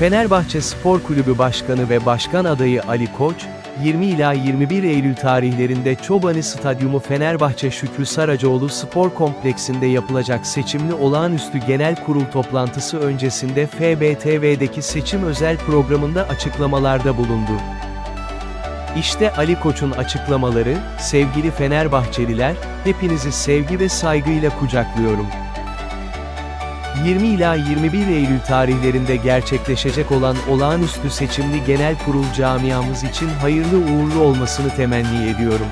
Fenerbahçe Spor Kulübü Başkanı ve Başkan adayı Ali Koç, 20 ila 21 Eylül tarihlerinde Çobanı Stadyumu Fenerbahçe Şükrü Saracoğlu Spor Kompleksinde yapılacak seçimli olağanüstü genel kurul toplantısı öncesinde FBTV'deki seçim özel programında açıklamalarda bulundu. İşte Ali Koç'un açıklamaları, sevgili Fenerbahçeliler, hepinizi sevgi ve saygıyla kucaklıyorum. 20 ila 21 Eylül tarihlerinde gerçekleşecek olan olağanüstü seçimli genel kurul camiamız için hayırlı uğurlu olmasını temenni ediyorum.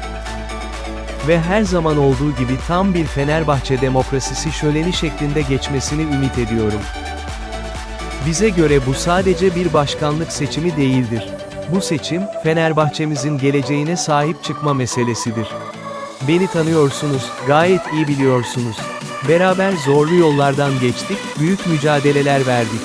Ve her zaman olduğu gibi tam bir Fenerbahçe demokrasisi şöleni şeklinde geçmesini ümit ediyorum. Bize göre bu sadece bir başkanlık seçimi değildir. Bu seçim, Fenerbahçemizin geleceğine sahip çıkma meselesidir. Beni tanıyorsunuz, gayet iyi biliyorsunuz. Beraber zorlu yollardan geçtik, büyük mücadeleler verdik.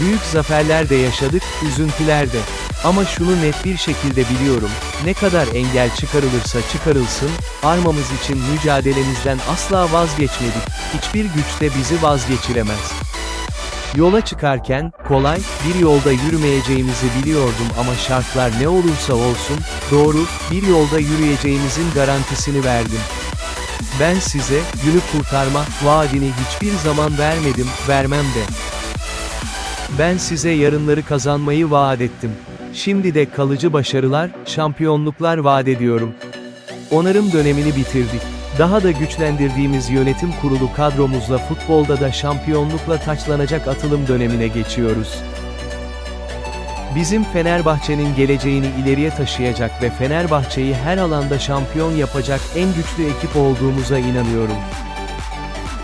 Büyük zaferler de yaşadık, üzüntüler de. Ama şunu net bir şekilde biliyorum, ne kadar engel çıkarılırsa çıkarılsın, armamız için mücadelemizden asla vazgeçmedik, hiçbir güç de bizi vazgeçiremez. Yola çıkarken, kolay, bir yolda yürümeyeceğimizi biliyordum ama şartlar ne olursa olsun, doğru, bir yolda yürüyeceğimizin garantisini verdim. Ben size, günü kurtarma, vaadini hiçbir zaman vermedim, vermem de. Ben size yarınları kazanmayı vaat ettim. Şimdi de kalıcı başarılar, şampiyonluklar vaat ediyorum. Onarım dönemini bitirdik. Daha da güçlendirdiğimiz yönetim kurulu kadromuzla futbolda da şampiyonlukla taçlanacak atılım dönemine geçiyoruz. Bizim Fenerbahçe'nin geleceğini ileriye taşıyacak ve Fenerbahçe'yi her alanda şampiyon yapacak en güçlü ekip olduğumuza inanıyorum.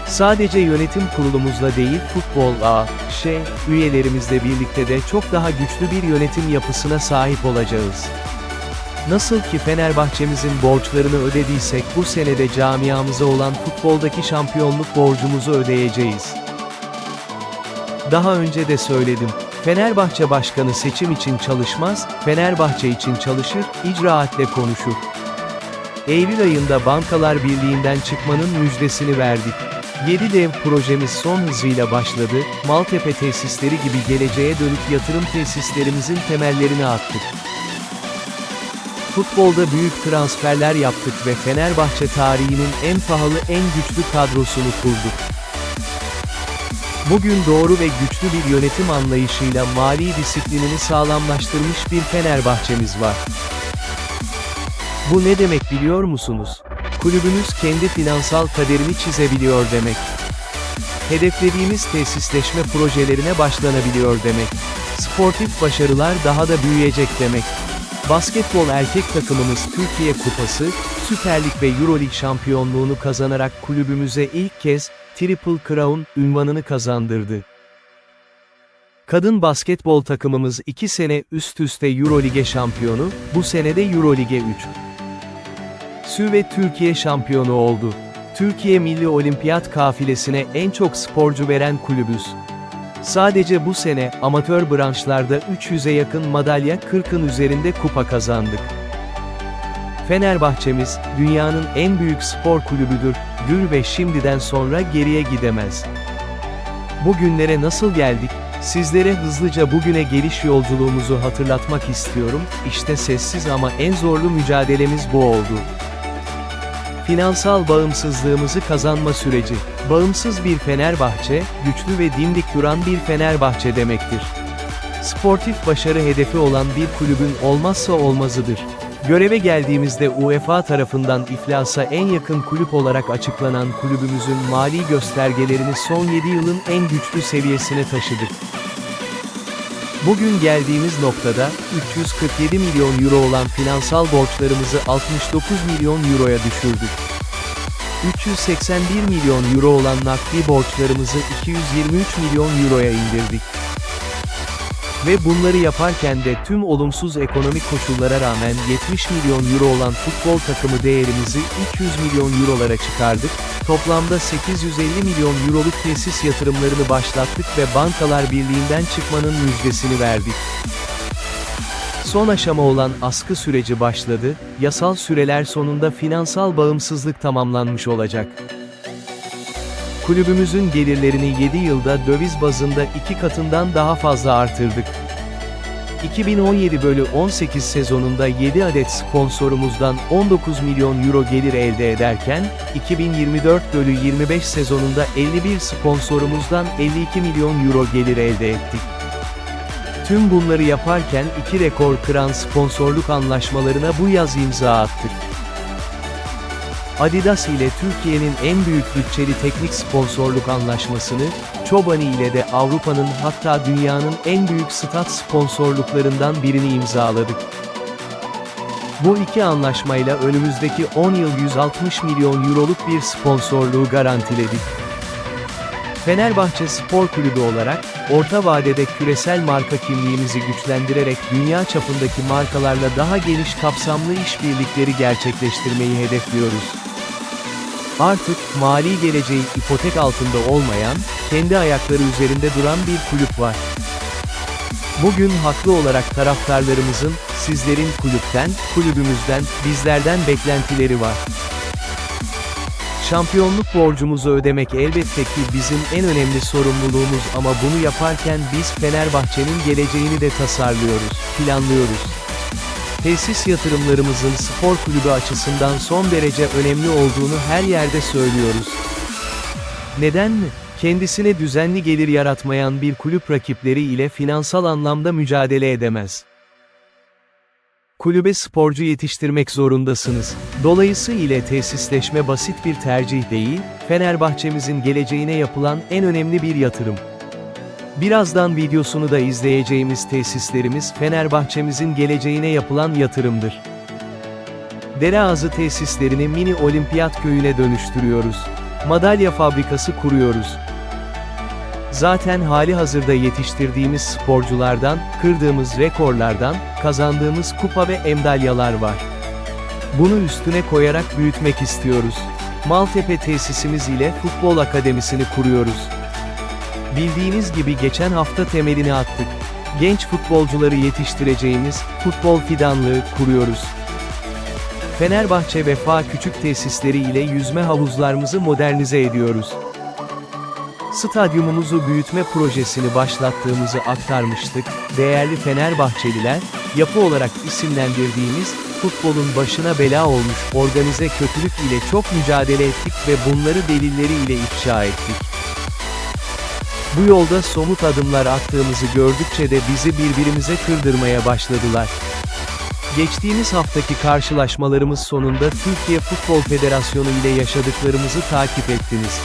Sadece yönetim kurulumuzla değil futbol A, şey, üyelerimizle birlikte de çok daha güçlü bir yönetim yapısına sahip olacağız. Nasıl ki Fenerbahçemizin borçlarını ödediysek bu senede camiamıza olan futboldaki şampiyonluk borcumuzu ödeyeceğiz. Daha önce de söyledim. Fenerbahçe Başkanı seçim için çalışmaz, Fenerbahçe için çalışır, icraatle konuşur. Eylül ayında Bankalar Birliği'nden çıkmanın müjdesini verdik. 7 dev projemiz son hızıyla başladı, Maltepe tesisleri gibi geleceğe dönük yatırım tesislerimizin temellerini attık. Futbolda büyük transferler yaptık ve Fenerbahçe tarihinin en pahalı en güçlü kadrosunu kurduk. Bugün doğru ve güçlü bir yönetim anlayışıyla mali disiplinini sağlamlaştırmış bir Fenerbahçemiz var. Bu ne demek biliyor musunuz? Kulübünüz kendi finansal kaderini çizebiliyor demek. Hedeflediğimiz tesisleşme projelerine başlanabiliyor demek. Sportif başarılar daha da büyüyecek demek. Basketbol erkek takımımız Türkiye Kupası, Süper Lig ve Euroleague şampiyonluğunu kazanarak kulübümüze ilk kez Triple Crown ünvanını kazandırdı. Kadın basketbol takımımız 2 sene üst üste Eurolige şampiyonu, bu sene de Eurolige 3. Sü ve Türkiye şampiyonu oldu. Türkiye Milli Olimpiyat kafilesine en çok sporcu veren kulübüz. Sadece bu sene, amatör branşlarda 300'e yakın madalya 40'ın üzerinde kupa kazandık. Fenerbahçemiz, dünyanın en büyük spor kulübüdür, dür ve şimdiden sonra geriye gidemez. Bugünlere nasıl geldik? Sizlere hızlıca bugüne geliş yolculuğumuzu hatırlatmak istiyorum, işte sessiz ama en zorlu mücadelemiz bu oldu. Finansal bağımsızlığımızı kazanma süreci. Bağımsız bir Fenerbahçe, güçlü ve dimdik duran bir Fenerbahçe demektir. Sportif başarı hedefi olan bir kulübün olmazsa olmazıdır. Göreve geldiğimizde UEFA tarafından iflasa en yakın kulüp olarak açıklanan kulübümüzün mali göstergelerini son 7 yılın en güçlü seviyesine taşıdık. Bugün geldiğimiz noktada, 347 milyon euro olan finansal borçlarımızı 69 milyon euroya düşürdük. 381 milyon euro olan nakdi borçlarımızı 223 milyon euroya indirdik. Ve bunları yaparken de tüm olumsuz ekonomik koşullara rağmen 70 milyon euro olan futbol takımı değerimizi 300 milyon eurolara çıkardık, toplamda 850 milyon euroluk tesis yatırımlarını başlattık ve Bankalar Birliği'nden çıkmanın müjdesini verdik. Son aşama olan askı süreci başladı, yasal süreler sonunda finansal bağımsızlık tamamlanmış olacak. Kulübümüzün gelirlerini 7 yılda döviz bazında iki katından daha fazla artırdık. 2017 bölü 18 sezonunda 7 adet sponsorumuzdan 19 milyon euro gelir elde ederken, 2024 bölü 25 sezonunda 51 sponsorumuzdan 52 milyon euro gelir elde ettik. Tüm bunları yaparken iki rekor kıran sponsorluk anlaşmalarına bu yaz imza attık. Adidas ile Türkiye'nin en büyük bütçeli teknik sponsorluk anlaşmasını, Çobani ile de Avrupa'nın hatta dünyanın en büyük stat sponsorluklarından birini imzaladık. Bu iki anlaşmayla önümüzdeki 10 yıl 160 milyon euroluk bir sponsorluğu garantiledik. Fenerbahçe Spor Kulübü olarak, orta vadede küresel marka kimliğimizi güçlendirerek dünya çapındaki markalarla daha geniş kapsamlı işbirlikleri gerçekleştirmeyi hedefliyoruz. Artık, mali geleceği ipotek altında olmayan, kendi ayakları üzerinde duran bir kulüp var. Bugün haklı olarak taraftarlarımızın, sizlerin kulüpten, kulübümüzden, bizlerden beklentileri var. Şampiyonluk borcumuzu ödemek elbette ki bizim en önemli sorumluluğumuz ama bunu yaparken biz Fenerbahçe'nin geleceğini de tasarlıyoruz, planlıyoruz. Tesis yatırımlarımızın spor kulübü açısından son derece önemli olduğunu her yerde söylüyoruz. Neden mi? Kendisine düzenli gelir yaratmayan bir kulüp rakipleri ile finansal anlamda mücadele edemez. Kulübe sporcu yetiştirmek zorundasınız. Dolayısıyla tesisleşme basit bir tercih değil, Fenerbahçemizin geleceğine yapılan en önemli bir yatırım. Birazdan videosunu da izleyeceğimiz tesislerimiz Fenerbahçemizin geleceğine yapılan yatırımdır. Dereazı tesislerini mini olimpiyat köyüne dönüştürüyoruz. Madalya fabrikası kuruyoruz. Zaten hali hazırda yetiştirdiğimiz sporculardan, kırdığımız rekorlardan, kazandığımız kupa ve emdalyalar var. Bunu üstüne koyarak büyütmek istiyoruz. Maltepe tesisimiz ile futbol akademisini kuruyoruz. Bildiğiniz gibi geçen hafta temelini attık. Genç futbolcuları yetiştireceğimiz futbol fidanlığı kuruyoruz. Fenerbahçe Vefa Küçük Tesisleri ile yüzme havuzlarımızı modernize ediyoruz. Stadyumumuzu büyütme projesini başlattığımızı aktarmıştık. Değerli Fenerbahçeliler, yapı olarak isimlendirdiğimiz, futbolun başına bela olmuş organize kötülük ile çok mücadele ettik ve bunları delilleri ile ifşa ettik. Bu yolda somut adımlar attığımızı gördükçe de bizi birbirimize kırdırmaya başladılar. Geçtiğimiz haftaki karşılaşmalarımız sonunda Türkiye Futbol Federasyonu ile yaşadıklarımızı takip ettiniz.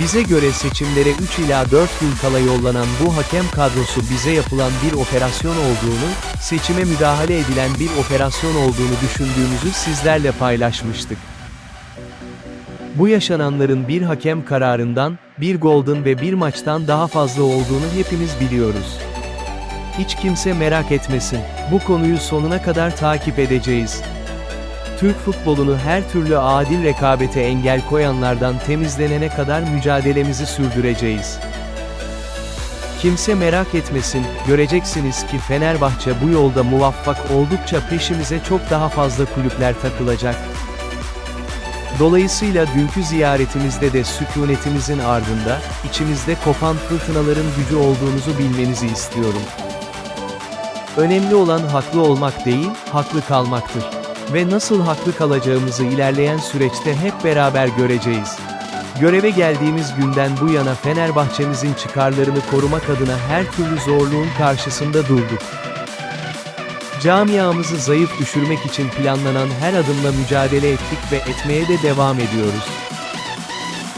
Bize göre seçimlere 3 ila 4 gün kala yollanan bu hakem kadrosu bize yapılan bir operasyon olduğunu, seçime müdahale edilen bir operasyon olduğunu düşündüğümüzü sizlerle paylaşmıştık. Bu yaşananların bir hakem kararından, bir golden ve bir maçtan daha fazla olduğunu hepimiz biliyoruz. Hiç kimse merak etmesin, bu konuyu sonuna kadar takip edeceğiz. Türk futbolunu her türlü adil rekabete engel koyanlardan temizlenene kadar mücadelemizi sürdüreceğiz. Kimse merak etmesin, göreceksiniz ki Fenerbahçe bu yolda muvaffak oldukça peşimize çok daha fazla kulüpler takılacak. Dolayısıyla dünkü ziyaretimizde de sükunetimizin ardında, içimizde kopan fırtınaların gücü olduğunuzu bilmenizi istiyorum. Önemli olan haklı olmak değil, haklı kalmaktır. Ve nasıl haklı kalacağımızı ilerleyen süreçte hep beraber göreceğiz. Göreve geldiğimiz günden bu yana Fenerbahçemizin çıkarlarını korumak adına her türlü zorluğun karşısında durduk. Camiamızı zayıf düşürmek için planlanan her adımla mücadele ettik ve etmeye de devam ediyoruz.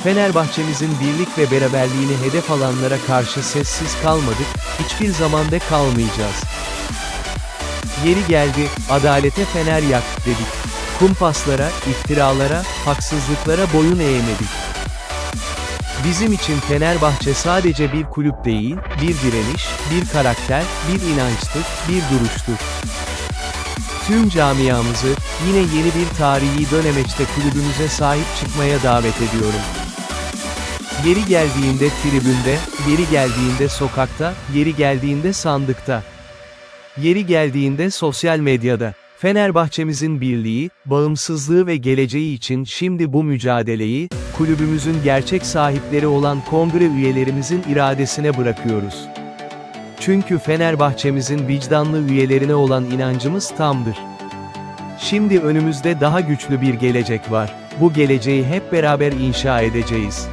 Fenerbahçemizin birlik ve beraberliğini hedef alanlara karşı sessiz kalmadık, hiçbir zamanda kalmayacağız. Yeri geldi, adalete fener yak, dedik. Kumpaslara, iftiralara, haksızlıklara boyun eğmedik. Bizim için Fenerbahçe sadece bir kulüp değil, bir direniş, bir karakter, bir inançtır, bir duruştur. Tüm camiamızı, yine yeni bir tarihi dönemeçte kulübümüze sahip çıkmaya davet ediyorum. Yeri geldiğinde tribünde, yeri geldiğinde sokakta, yeri geldiğinde sandıkta. Yeri geldiğinde sosyal medyada. Fenerbahçemizin birliği, bağımsızlığı ve geleceği için şimdi bu mücadeleyi, kulübümüzün gerçek sahipleri olan kongre üyelerimizin iradesine bırakıyoruz. Çünkü Fenerbahçemizin vicdanlı üyelerine olan inancımız tamdır. Şimdi önümüzde daha güçlü bir gelecek var. Bu geleceği hep beraber inşa edeceğiz.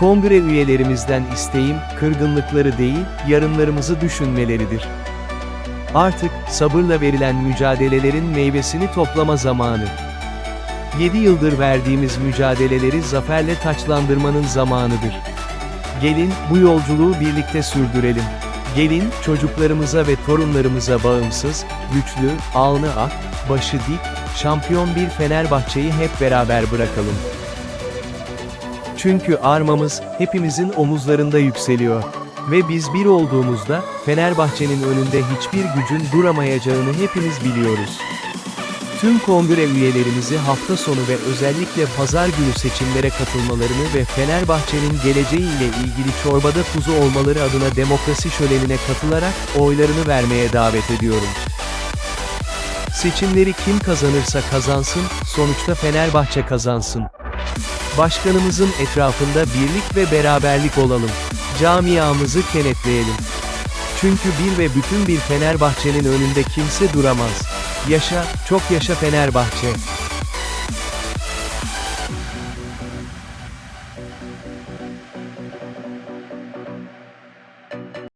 Kongre üyelerimizden isteğim, kırgınlıkları değil, yarınlarımızı düşünmeleridir. Artık, sabırla verilen mücadelelerin meyvesini toplama zamanı. 7 yıldır verdiğimiz mücadeleleri zaferle taçlandırmanın zamanıdır. Gelin, bu yolculuğu birlikte sürdürelim. Gelin, çocuklarımıza ve torunlarımıza bağımsız, güçlü, alnı ak, başı dik, şampiyon bir Fenerbahçe'yi hep beraber bırakalım. Çünkü armamız, hepimizin omuzlarında yükseliyor. Ve biz bir olduğumuzda, Fenerbahçe'nin önünde hiçbir gücün duramayacağını hepimiz biliyoruz. Tüm kongre üyelerimizi hafta sonu ve özellikle pazar günü seçimlere katılmalarını ve Fenerbahçe'nin geleceğiyle ilgili çorbada kuzu olmaları adına demokrasi şölenine katılarak oylarını vermeye davet ediyorum. Seçimleri kim kazanırsa kazansın, sonuçta Fenerbahçe kazansın. Başkanımızın etrafında birlik ve beraberlik olalım. Camiamızı kenetleyelim. Çünkü bir ve bütün bir Fenerbahçe'nin önünde kimse duramaz. Yaşa, çok yaşa Fenerbahçe.